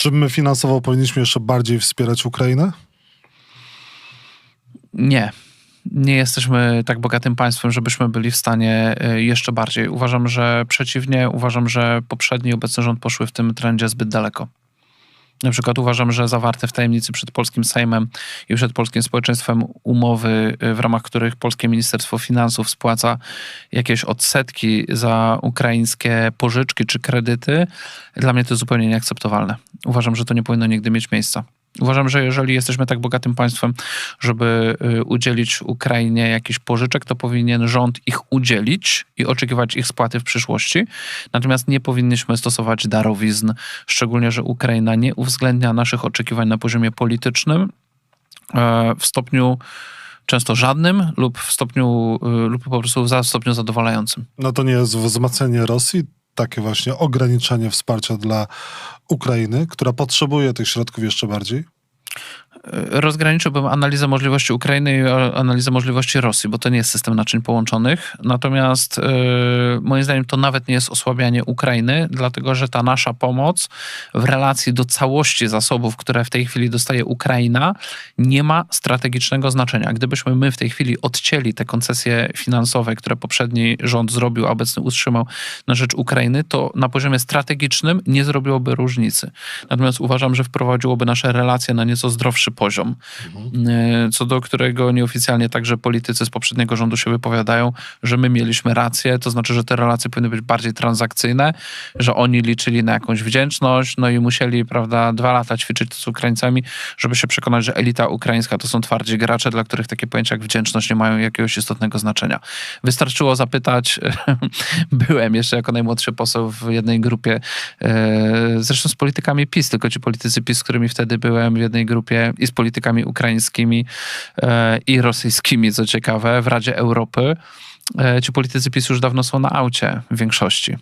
Czy my finansowo powinniśmy jeszcze bardziej wspierać Ukrainę? Nie. Nie jesteśmy tak bogatym państwem, żebyśmy byli w stanie y, jeszcze bardziej. Uważam, że przeciwnie, uważam, że poprzedni obecny rząd poszły w tym trendzie zbyt daleko. Na przykład uważam, że zawarte w tajemnicy przed polskim Sejmem i przed polskim społeczeństwem umowy, y, w ramach których polskie Ministerstwo Finansów spłaca jakieś odsetki za ukraińskie pożyczki czy kredyty, dla mnie to jest zupełnie nieakceptowalne. Uważam, że to nie powinno nigdy mieć miejsca. Uważam, że jeżeli jesteśmy tak bogatym państwem, żeby y, udzielić Ukrainie jakichś pożyczek, to powinien rząd ich udzielić i oczekiwać ich spłaty w przyszłości. Natomiast nie powinniśmy stosować darowizn, szczególnie, że Ukraina nie uwzględnia naszych oczekiwań na poziomie politycznym e, w stopniu często żadnym lub w stopniu, y, lub po prostu w stopniu zadowalającym. No to nie jest wzmacnianie Rosji, takie właśnie ograniczenie wsparcia dla Ukrainy, która potrzebuje tych środków jeszcze bardziej? Rozgraniczyłbym analizę możliwości Ukrainy i analizę możliwości Rosji, bo to nie jest system naczyń połączonych. Natomiast yy, moim zdaniem to nawet nie jest osłabianie Ukrainy, dlatego że ta nasza pomoc w relacji do całości zasobów, które w tej chwili dostaje Ukraina, nie ma strategicznego znaczenia. Gdybyśmy my w tej chwili odcięli te koncesje finansowe, które poprzedni rząd zrobił, a obecny utrzymał na rzecz Ukrainy, to na poziomie strategicznym nie zrobiłoby różnicy. Natomiast uważam, że wprowadziłoby nasze relacje na nieco zdrowszy poziom, e, co do którego nieoficjalnie także politycy z poprzedniego rządu się wypowiadają, że my mieliśmy rację, to znaczy, że te relacje powinny być bardziej transakcyjne, że oni liczyli na jakąś wdzięczność, no i musieli, prawda, dwa lata ćwiczyć z Ukraińcami, żeby się przekonać, że elita ukraińska to są twardzi gracze, dla których takie pojęcia jak wdzięczność nie mają jakiegoś istotnego znaczenia. Wystarczyło zapytać, byłem jeszcze jako najmłodszy poseł w jednej grupie, e, zresztą z politykami PiS, tylko ci politycy PiS, z którymi wtedy byłem w jednej grupie i z politykami ukraińskimi e, i rosyjskimi, co ciekawe, w Radzie Europy. E, Ci politycy PiS już dawno są na aucie w większości.